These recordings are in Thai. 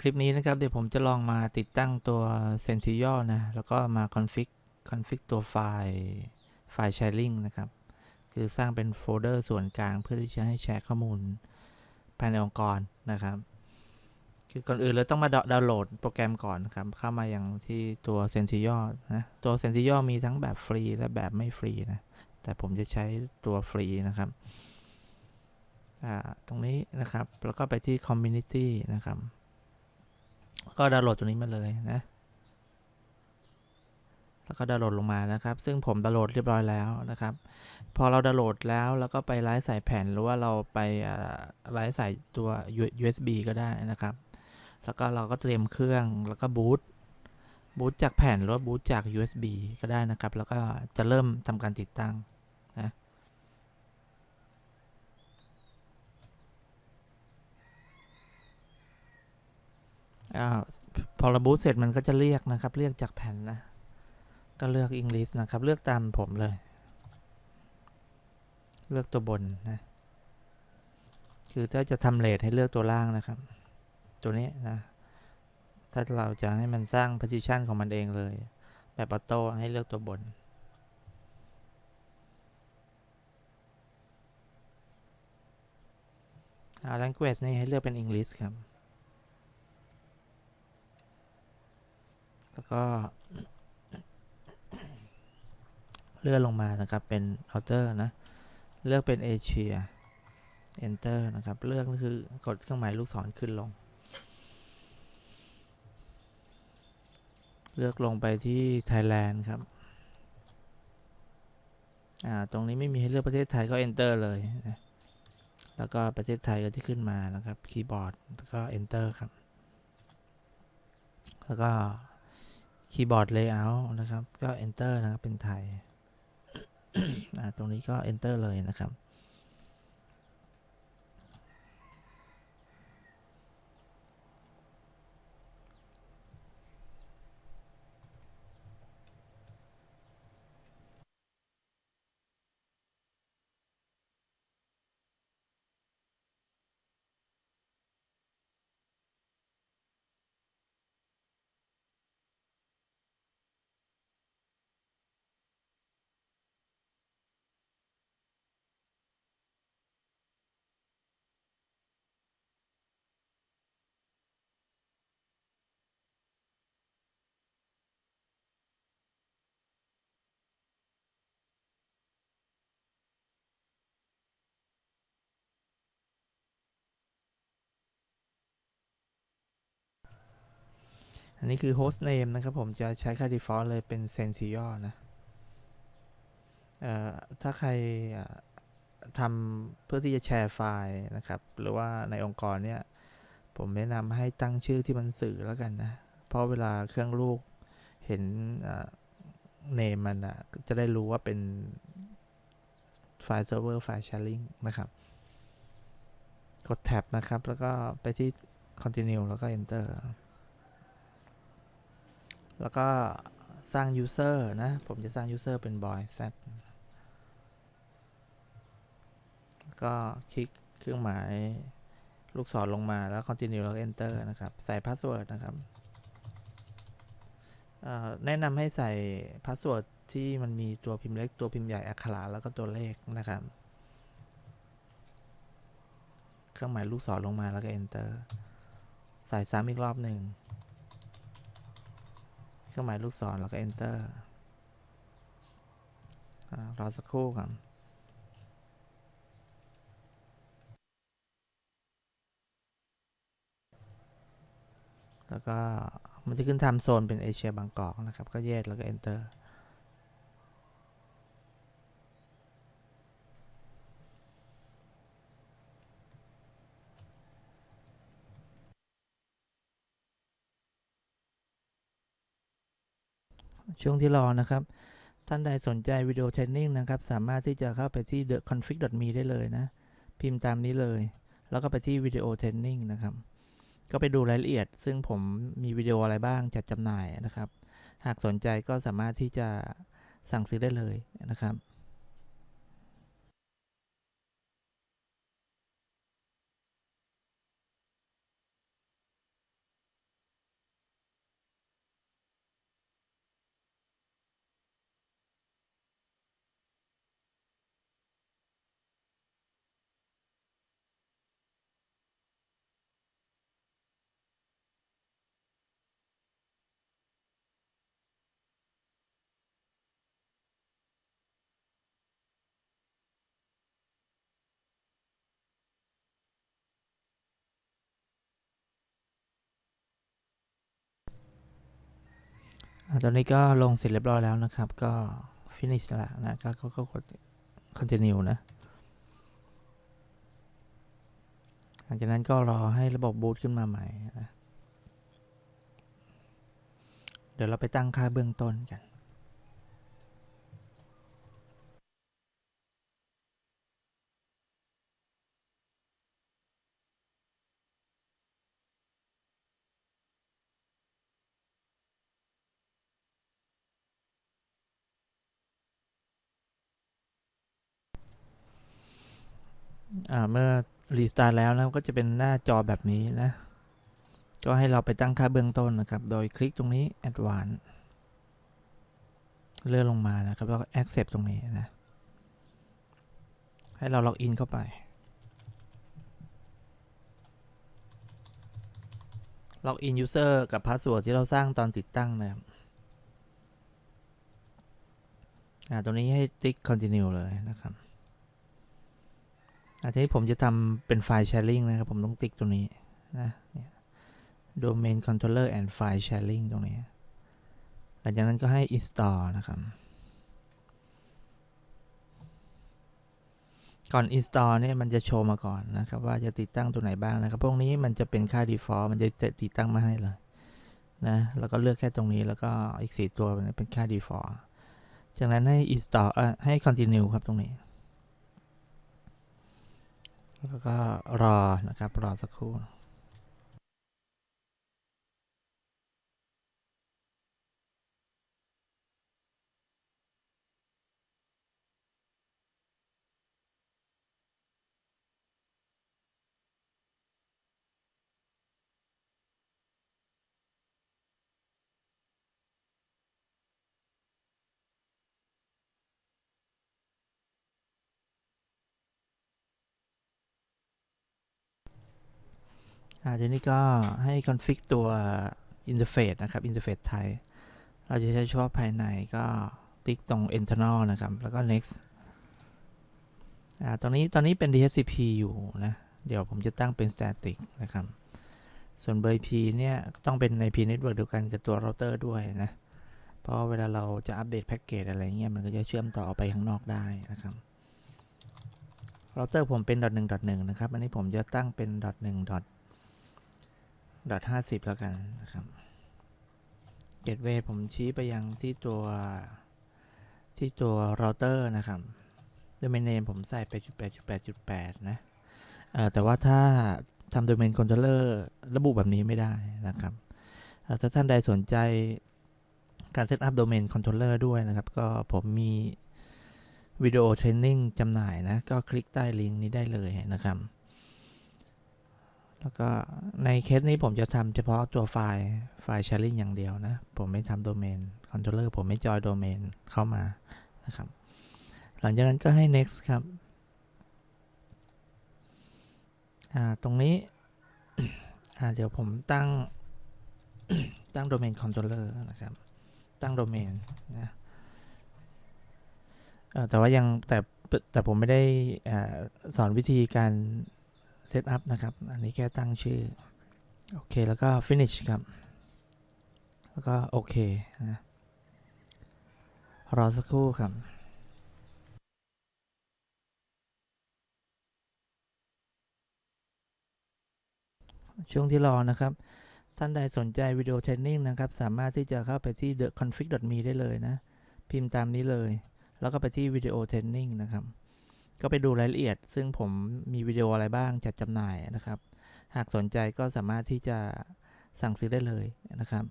คลิปนี้นะครับเดี๋ยวผมจะลองมาติดตั้งตัว s e n s i o นะ แล้วก็มา config config ตัวไฟล์ไฟล์ sharing นะครับ คือสร้างเป็นโฟลเดอร์ส่วนกลางเพื่อที่จะให้แชร์ข้อมูลภายในองค์กรนะครับ คือก่อนอื่นเราต้องมาดาวน์โหลดโปรแกรมก่อนนะครับ เข้ามาอย่างที่ตัว s e n s i o นะ ตัว s e n s i o มีทั้งแบบฟรีและแบบไม่ฟรีนะ แต่ผมจะใช้ตัวฟรีนะครับอ่าตรงนี้นะครับ แล้วก็ไปที่ community นะครับ ก็ดาวน์โหลดตัวนี้มาเลยนะ แล้วก็ดาวน์โหลดลงมานะครับ ซึ่งผมดาวน์โหลดเรียบร้อยแล้วนะครับ พอเราดาวน์โหลดแล้วแล้วก็ไปไลฟ์ใส่แผ่นหรือว่าเราไปไลฟ์ใส่ตัว USB ก็ได้นะครับ แล้วก็เราก็เตรียมเครื่องแล้วก็บูตบูตจากแผ่นหรือว่าบูตจาก USB ก็ได้นะครับ แล้วก็จะเริ่มทำการติดตั้ง อพอระบูตเสร็จมันก็จะเรียกนะครับ เรียกจากแผ่นนะ ก็เลือก English นะครับ เลือกตามผมเลย เลือกตัวบนนะ คือถ้าจะทำเลทให้เลือกตัวล่างนะครับ ตัวนี้นะ ถ้าเราจะให้มันสร้าง position ของมันเองเลย แบบออโต้ให้เลือกตัวบนอ่า language นี่ให้เลือกเป็น English ครับ แล้ว ก็เลื่อนลงมานะครับเป็น outer นะเลือกเป็นเอเชีย enter นะครับเลือกก็คือกดเครื่องหมายลูกศรขึ้นลง เลือกลงไปที่ Thailand ครับอ่าตรงนี้ไม่มีให้เลือกประเทศไทยก็ enter เลยนะแล้วก็ประเทศไทยก็ที่ขึ้นมานะครับคีย์บอร์ดแล้วก็ enter ครับ แล้วก็ คีย์บอร์ด layout นะครับ ก็ enter นะครับเป็นไทยอ่าตรงนี้ก็ enter เลยนะครับ อันนี้คือ host name นะครับผมจะใช้ค่า default เลยเป็น s e n s i o นะถ้าใครทำเพื่อที่จะแชร์ไฟล์นะครับ หรือว่าในองค์กรเนี่ย ผมแนะนำให้ตั้งชื่อที่มันสื่อแล้วกันนะ เพราะเวลาเครื่องลูกเห็นเนมมันอะจะได้รู้ว่าเป็นไฟล์เซิร์ฟเวอร์ไฟล์ sharing นะครับ กดแท็บนะครับ แล้วก็ไปที่ continue แล้วก็ enter แล้วก็สร้าง user นะ ผมจะสร้าง user เป็น boy z ก็คลิกเครื่องหมายลูกศรลงมาแล้ว continue แล้ว enter นะครับ ใส่ password นะครับ แนะนำให้ใส่ password ที่มันมีตัวพิมพ์เล็กตัวพิมพ์ใหญ่อักขระแล้วก็ตัวเลขนะครับ เครื่องหมายลูกศรลงมาแล้วก็ enter ใส่ซ้ำอีกรอบหนึ่ง รื่องหมายลูกศรแล้วก็ enter รอสักครู่ครับแล้วก็มันจะขึ้นไทม์โซนเป็นเอเชียบางกอกนะครับ ก็แยกแล้วก็ enter ช่วงที่รอนะครับ ท่านใดสนใจวิดีโอเทรนนิ่งนะครับ สามารถที่จะเข้าไปที่ the config.me ได้เลยนะ พิมพ์ตามนี้เลย แล้วก็ไปที่วิดีโอเทรนนิ่งนะครับ ก็ไปดูรายละเอียด ซึ่งผมมีวิดีโออะไรบ้างจัดจำหน่ายนะครับ หากสนใจก็สามารถที่จะสั่งซื้อได้เลยนะครับ ตอนนี้ก็ลงเสร็จเรียบร้อยแล้วนะครับ ก็ finish แล้วล่ะนะก็ก็ก็กด continue นะ หลังจากนั้นก็รอให้ระบบบูตขึ้นมาใหม่นะเดี๋ยวเราไปตั้งค่าเบื้องต้นกัน เมื่อรีสตาร์ทแล้วนะก็จะเป็นหน้าจอแบบนี้นะ ก็ให้เราไปตั้งค่าเบื้องต้นนะครับ โดยคลิกตรงนี้ Advanced เลื่อนลงมานะครับแล้วก็ Accept ตรงนี้นะ ให้เราล็อกอินเข้าไป ล็อกอิน User กับ Password ที่เราสร้างตอนติดตั้งนะครับอ่าตรงนี้ให้ติ๊ก Continue เลยนะครับ อาทีนี้ผมจะทำเป็นไฟล์ sharing นะครับ ผมต้องติ๊กตรงนี้นะเนี่ย domain controller and file sharing ตรงนี้ หลังจากนั้นก็ให้ install นะครับ ก่อน install เนี่ยมันจะโชว์มาก่อนนะครับ ว่าจะติดตั้งตัวไหนบ้างนะครับ พวกนี้มันจะเป็นค่า default มันจะติดตั้งมาให้เลยนะ แล้วก็เลือกแค่ตรงนี้แล้วก็อีก 4 ตัวเป็นค่า default จากนั้นให้ install เอ่อให้ continue ครับตรงนี้ แล้วก็รอนะครับ รอสักครู่ อ่าทีนี้ก็ให้ config ตัว interface นะครับ interface ไทยเราจะใช้เฉพาะภายในก็ติ๊กตรง internal นะครับ แล้วก็ next อ่าตรงนี้ตอนนี้เป็น DHCP อยู่นะ เดี๋ยวผมจะตั้งเป็น static นะครับ ส่วนเบอร์ IP เนี่ยต้องเป็น IP network เดียวกันกับตัว router ด้วยนะ เพราะเวลาเราจะอัปเดตแพ็กเกจอะไรเงี้ยมันก็จะเชื่อมต่อออกไปข้างนอกได้นะครับเราเตอร์ผมเป็น .1.1 นะครับ อันนี้ผมจะตั้งเป็น .1. ดอทห้าสิบแล้วกันนะครับเกตเวย์ผมชี้ไปยังที่ตัวที่ตัวเราเตอร์นะครับโดเมนเนมผมใส่ไปจุดแปดจุดแปดจุดแปดนะเอ่อแต่ว่าถ้าทำโดเมนคอนโทรลเลอร์ระบุแบบนี้ไม่ได้นะครับ ถ้าท่านใดสนใจการเซตอัพโดเมนคอนโทรลเลอร์ด้วยนะครับ ก็ผมมีวิดีโอเทรนนิ่งจำหน่ายนะ ก็คลิกใต้ลิงก์นี้ได้เลยนะครับ แล้วก็ในเคสนี้ผมจะทำเฉพาะตัวไฟล์ไฟล์ sharing อย่างเดียวนะ ผมไม่ทำโดเมนคอนโทรลเลอร์ผมไม่จอยโดเมนเข้ามานะครับ หลังจากนั้นก็ให้ next ครับอ่าตรงนี้อ่าเดี๋ยวผมตั้ง ตั้งโดเมนคอนโทรลเลอร์นะครับ ตั้งโดเมนนะเออแต่ว่ายังแต่แต่ผมไม่ได้อ่าสอนวิธีการ เซตอัพนะครับ อันนี้แค่ตั้งชื่อ โอเค แล้วก็ finish ครับ แล้วก็โอเคนะรอสักครู่ครับช่วงที่รอนะครับ ท่านใดสนใจวิดีโอเทรนนิ่งนะครับ สามารถที่จะเข้าไปที่ the config.me ได้เลยนะ พิมพ์ตามนี้เลย แล้วก็ไปที่วิดีโอเทรนนิ่งนะครับ ก็ไปดูรายละเอียด ซึ่งผมมีวิดีโออะไรบ้างจัดจำหน่ายนะครับ หากสนใจก็สามารถที่จะสั่งซื้อได้เลยนะครับ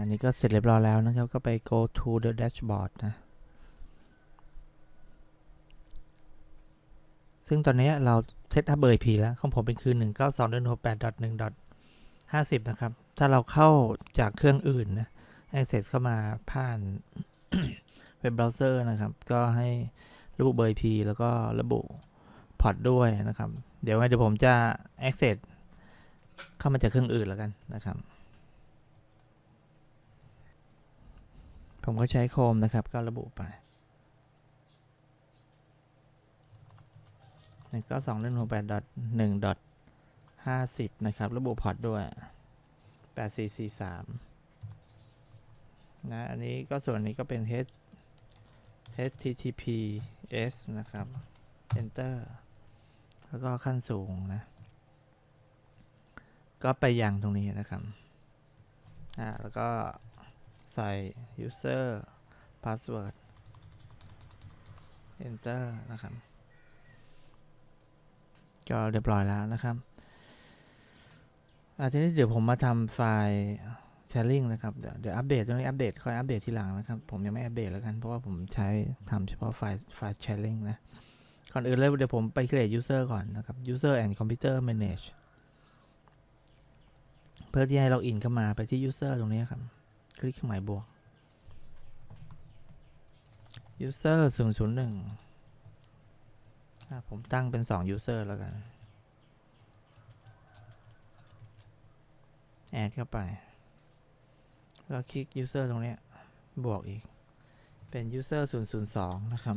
อันนี้ก็เสร็จเรียบร้อยแล้วนะครับ ก็ไป go to the dashboard นะ ซึ่งตอนนี้เราเซตอัพเบอร์ IP แล้ว ของผมเป็นคือ 192.168.1.50 นะครับ ถ้าเราเข้าจากเครื่องอื่นนะ access เข้ามาผ่านเว็บเบราว์เซอร์นะครับ ก็ให้ระบุเบอร์ IP แล้วก็ระบุพอร์ตด้วยนะครับ เดี๋ยวไงเดี๋ยวผมจะ access เข้ามาจากเครื่องอื่นแล้วกันนะครับ ผมก็ใช้ Chrome นะครับ ก็ระบุไป ก็สองหนึ่งหกแปดดอทหนึ่งดอทห้าสิบนะครับ ระบุพอร์ตด้วยแปดสี่สี่สามนะ อันนี้ก็ส่วนนี้ก็เป็น H HTTPS นะครับ Enter แล้วก็ขั้นสูงนะ ก็ไปยังตรงนี้นะครับ อ่า แล้วก็ใส่ user password enter นะครับ ก็เรียบร้อยแล้วนะครับอาทีนี้เดี๋ยวผมมาทำไฟล์ sharing นะครับ เดี๋ยวเดี๋ยวอัปเดตตรงนี้อัปเดตค่อยอัปเดตทีหลังนะครับ ผมยังไม่อัปเดตแล้วกัน เพราะว่าผมใช้ทำเฉพาะไฟล์ไฟล์ sharing นะ ก่อนอื่นเลยเดี๋ยวผมไป create user ก่อนนะครับ user and computer manage เพื่อที่ให้เราอินเข้ามาไปที่ user ตรงนี้ครับ คลิกเครื่องหมายบวก user 001อะ ผมตั้งเป็น 2 user แล้วกัน แอดเข้าไป แล้วคลิก user ตรงนี้ บวกอีก เป็น user 002 นะครับ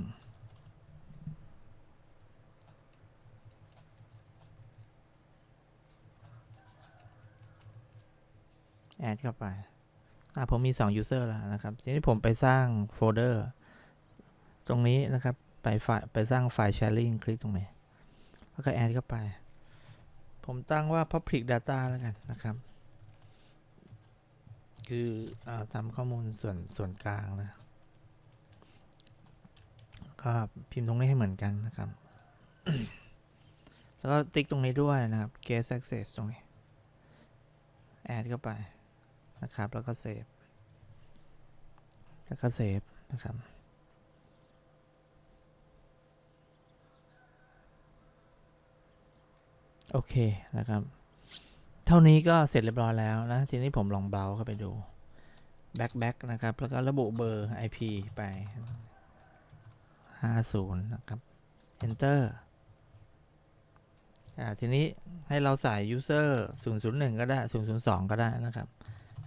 แอดเข้าไป อะผมมี 2 user แล้วนะครับ ทีนี้ผมไปสร้างโฟลเดอร์ ตรงนี้นะครับ ไปไฟล์ไปสร้างไฟล์ sharing คลิกตรงนี้แล้วก็แอดเข้าไป ผมตั้งว่า public data แล้วกันนะครับ คืออทำข้อมูลส่วนส่วนกลางนะก็พิมพ์ตรงนี้ให้เหมือนกันนะครับ แล้วก็ติ๊กตรงนี้ด้วยนะครับ guest access ตรงนี้ แอดเข้าไปนะครับ แล้วก็เซฟ แล้วก็เซฟนะครับ โอเคนะครับ เท่านี้ก็เสร็จเรียบร้อยแล้วนะ ทีนี้ผมลองเบราว์เข้าไปดู back back นะครับ แล้วก็ระบุเบอร์ IP ไป 50 นะครับ enter อ่าทีนี้ให้เราใส่ user 001 ก็ได้ 002 ก็ได้นะครับ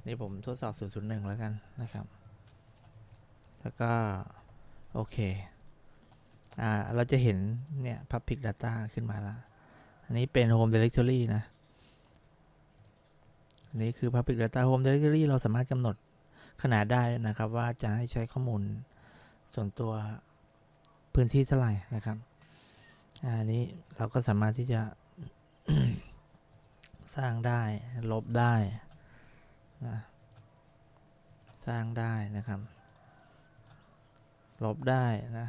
นี่ผมทดสอบ 001 แล้วกันนะครับ แล้วก็ โอเค อ่า เราจะเห็นเนี่ย public data ขึ้นมาแล้ว นนี้เป็น home directory นะ อันนี้คือ public data home directory เราสามารถกำหนดขนาดได้นะครับ ว่าจะให้ใช้ข้อมูลส่วนตัวพื้นที่เท่าไหร่นะครับ อันนี้เราก็สามารถที่จะสร้างได้ ลบได้นะสร้างได้นะครับ ลบได้นะ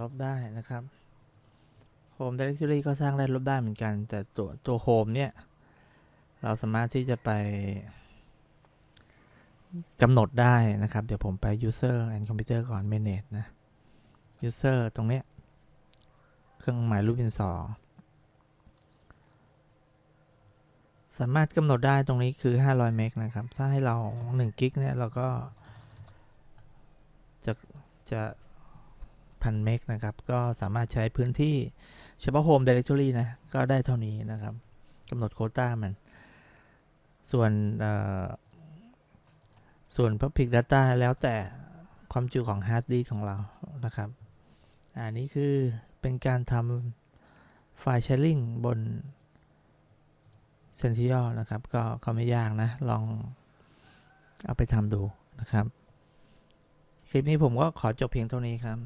ลบได้นะครับ Home Directory ก็สร้างได้ลบได้เหมือนกัน แต่ตัวตัว Home เนี่ย เราสามารถที่จะไปกำหนดได้นะครับ เดี๋ยวผมไป User and Computer ก่อน Manage นะ User ตรงเนี้ย เครื่องหมายรูปดินสอสามารถกำหนดได้ตรงนี้คือ 500 เมกนะครับ ถ้าให้เรา1กิกเนี่ย เราก็จะจะพันเมกนะครับ ก็สามารถใช้พื้นที่ เฉพาะ Home Directory นะ ก็ได้เท่านี้นะครับกำหนดโคต้ามัน ส่วนส่วน Public Data แล้วแต่ความจุของ Hard Disk ของเรานะครับ อันนี้คือเป็นการทำไฟล์ sharing บน Central นะครับ ก็ก็ไม่ยากนะ ลองเอาไปทำดูนะครับ คลิปนี้ผมก็ขอจบเพียงเท่านี้ครับ